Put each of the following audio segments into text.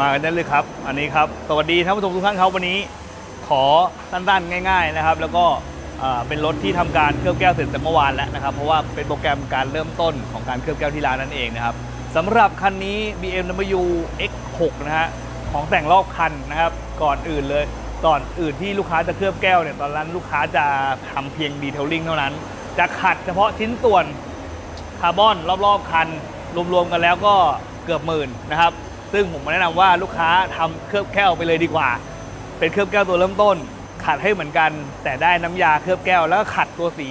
มากันได้เลยครับ อันนี้ครับ สวัสดีท่านผู้ชมทุกท่านครับวันนี้ ขอสั้นๆง่าย ๆนะครับ แล้วก็เป็นรถที่ทำการเคลือบแก้วเสร็จแต่เมื่อวานแล้วนะครับ เพราะว่าเป็นโปรแกรมการเริ่มต้นของการเคลือบแก้วที่ร้านนั่นเองนะครับสำหรับคันนี้ BMW X6 นะฮะของแต่งรอบคันนะครับ ก่อนอื่นเลยก่อนอื่นที่ลูกค้าจะเคลือบแก้วเนี่ยตอนนั้นลูกค้าจะทำเพียงดีเทลลิ่งเท่านั้น จะขัดเฉพาะชิ้นส่วนคาร์บอนรอบๆคันรวมๆกันแล้วก็เกือบหมื่นนะครับ ซึ่งผมแนะนำว่าลูกค้าทำเคลือบแก้วไปเลยดีกว่า เป็นเคลือบแก้วตัวเริ่มต้น ขัดให้เหมือนกัน แต่ได้น้ำยาเคลือบแก้ว แล้วก็ขัดตัวสี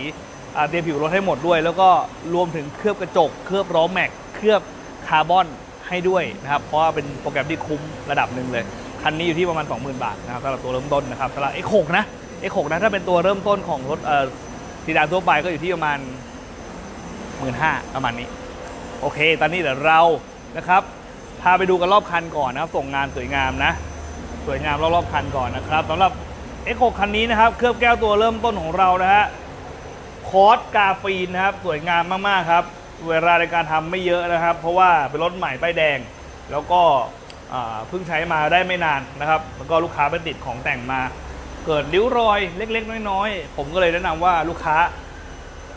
เตรียมผิวรถให้หมดด้วย แล้วก็รวมถึงเคลือบกระจก เคลือบล้อแม็ก เคลือบคาร์บอนให้ด้วยนะครับ เพราะว่าเป็นโปรแกรมที่คุ้มระดับหนึ่งเลย คันนี้อยู่ที่ประมาณ 20,000 บาทนะครับสำหรับตัวเริ่มต้นนะครับสำหรับ X6 นะ X6 นะถ้าเป็นตัวเริ่มต้นของรถเอ่อซีดานทั่วไปก็อยู่ที่ประมาณหมื่นห้าประมาณนี้ โอเค ตอนนี้เดี๋ยวเรานะครับ พาไปดูกันรอบคันก่อนนะครับ ส่งงานสวยงามนะ สวยงามรอบๆคันก่อนนะครับสำหรับ X6 คันนี้นะครับ เคลือบแก้วตัวเริ่มต้นของเรานะฮะคอร์สกาฟีนนะครับ สวยงามมากๆครับ เวลาในการทำไม่เยอะนะครับ เพราะว่าเป็นรถใหม่ป้ายแดง แล้วก็เพิ่งใช้มาได้ไม่นานนะครับ แล้วก็ลูกค้าไปติดของแต่งมา เกิดริ้วรอยเล็ก ๆ น้อยๆ ผมก็เลยแนะนำว่าลูกค้า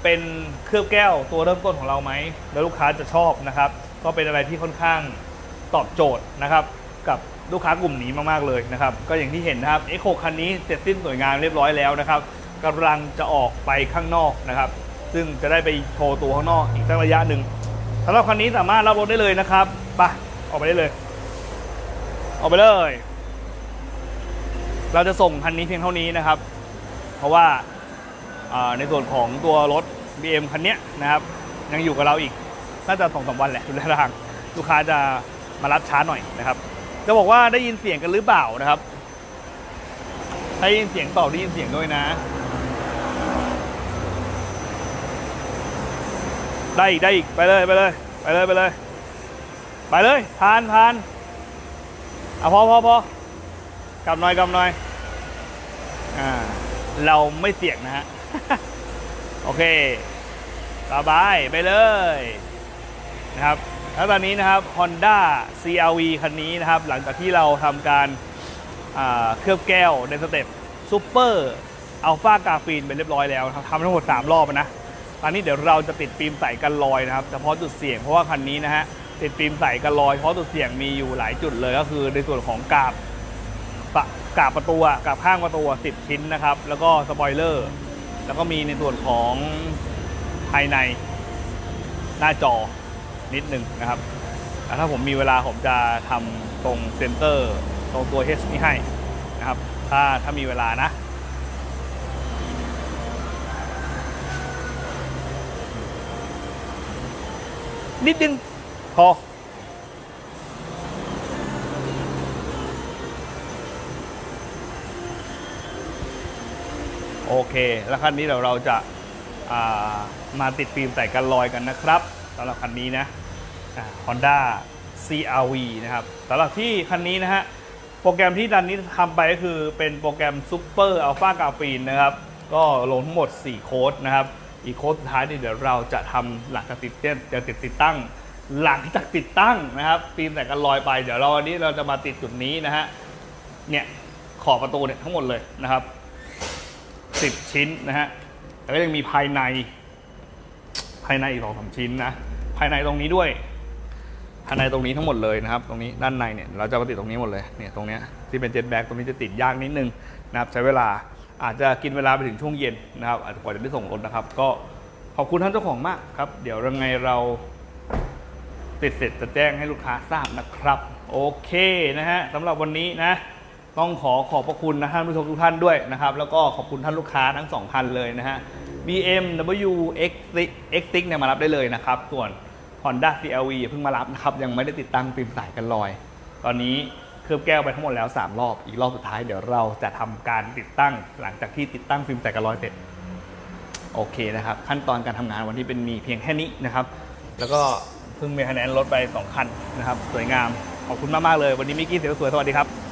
เป็นเคลือบแก้วตัวเริ่มต้นของเราไหม แล้วลูกค้าจะชอบนะครับ ก็เป็นอะไรที่ค่อนข้าง ตอบโจทย์นะครับกับลูกค้ากลุ่มนี้มากๆเลยนะครับ ก็อย่างที่เห็นนะครับ X6 คันนี้เสร็จสิ้นสวยงามเรียบร้อยแล้วนะครับกำลังจะออกไปข้างนอกนะครับ ซึ่งจะได้ไปโชว์ตัวข้างนอกอีกสักระยะหนึ่งสำหรับคันนี้สามารถรับรถได้เลยนะครับไปออกไปได้เลย ออกไปเลย เราจะส่งคันนี้เพียงเท่านี้นะครับ เพราะว่าในส่วนของตัวรถ BM คันนี้นะครับ ยังอยู่กับเราอีกน่าจะสองสามวันแหละดูท่าทางลูกค้าจะ มารับช้าหน่อยนะครับ จะบอกว่าได้ยินเสียงกันหรือเปล่านะครับได้ยินเสียงตอบได้ยินเสียงด้วยนะ ได้อีกได้อีกไปเลยไปเลยไปเลยไปเลยไปเลยทานทานอะพอพอพอกลับหน่อยกลับหน่อยอ่าเราไม่เสี่ยงนะฮะโอเคสบายไปเลยนะครับ แล้วตอนนี้นะครับ Honda CRV คันนี้นะครับ หลังจากที่เราทำการเคลือบแก้วในสเต็ปซูเปอร์อัลฟากาฟีนไปเรียบร้อยแล้วทำทั้งหมด 3 รอบนะตอนนี้เดี๋ยวเราจะติดฟิล์มใส่กันรอยนะครับเฉพาะจุดเสี่ยงเพราะว่าคันนี้นะฮะติดฟิล์มใส่กันรอยเพราะจุดเสี่ยงมีอยู่หลายจุดเลยก็คือในส่วนของกาบปะกาบประตูกาบข้างประตูอะ10ชิ้นนะครับ แล้วก็สปอยเลอร์ แล้วก็มีในส่วนของภายในหน้าจอ นิดหนึ่งนะครับถ้าผมมีเวลาผมจะทำตรงเซนเตอร์ตรงตัว H นี้ให้นะครับ ถ้าถ้ามีเวลานะนิดนึงพอโอเค แล้วคันนี้เดี๋ยวเราจะามาติดฟิล์มใส่กันรอยกันนะครับำหรับคันนี้นะอ่า Honda CRV นะครับสำหรับที่คันนี้นะฮะ โปรแกรมที่ดันนี้ทำไปก็คือเป็นโปรแกรม Super Alpha g r a p h e n นะครับ ก็ลงทั้งหมด 4 โค้ดนะครับ อีกโค้ดสุดท้ายนี่เดี๋ยวเราจะทำหลังจากติดเต้นจะติดติดตั้ง หลังจากติดตั้งนะครับฟิล์มแต่กันรอยไปเดี๋ยวเราวันนี้เราจะมาติดจุดนี้นะฮะ เนี่ยขอบประตูเนี่ยทั้งหมดเลยนะครับ 10 ชิ้นนะฮะ แต่ก็ยังมีภายในายในอีกสองสามชิ้นนะ ภายในตรงนี้ด้วย ภายในตรงนี้ทั้งหมดเลยนะครับ ตรงนี้ด้านในเนี่ยเราจะมาติดตรงนี้หมดเลย เนี่ยตรงเนี้ยที่เป็นเจ็ตแบ็กตรงนี้จะติดยากนิดนึงนะครับใช้เวลาอาจจะกินเวลาไปถึงช่วงเย็นนะครับอาจจะกว่าจะได้ส่งรถนะครับ ก็ขอบคุณท่านเจ้าของมากครับ เดี๋ยวยังไงเราติดเสร็จจะแจ้งให้ลูกค้าทราบนะครับ โอเคนะฮะสำหรับวันนี้นะต้องขอขอบพระคุณนะท่านผู้ชมทุกท่านด้วยนะครับ แล้วก็ขอบคุณท่านลูกค้าทั้งสองคันเลยนะฮะ BMW X6 X6 เนี่ยมารับได้เลยนะครับ ส่วน Honda CRV เพิ่งมารับนะครับ ยังไม่ได้ติดตั้งฟิล์มใสกันรอย ตอนนี้เคลือบแก้วไปทั้งหมดแล้ว 3 รอบ อีกรอบสุดท้ายเดี๋ยวเราจะทำการติดตั้ง หลังจากที่ติดตั้งฟิล์มใสกันรอยเสร็จ โอเคนะครับ ขั้นตอนการทำงานวันนี้เป็นมีเพียงแค่นี้นะครับ แล้วก็เพิ่งมีคะแนนลดไป 2 คันนะครับ สวยงาม ขอบคุณมากๆเลย วันนี้มิกกี้เสียวสวย สวัสดีครับ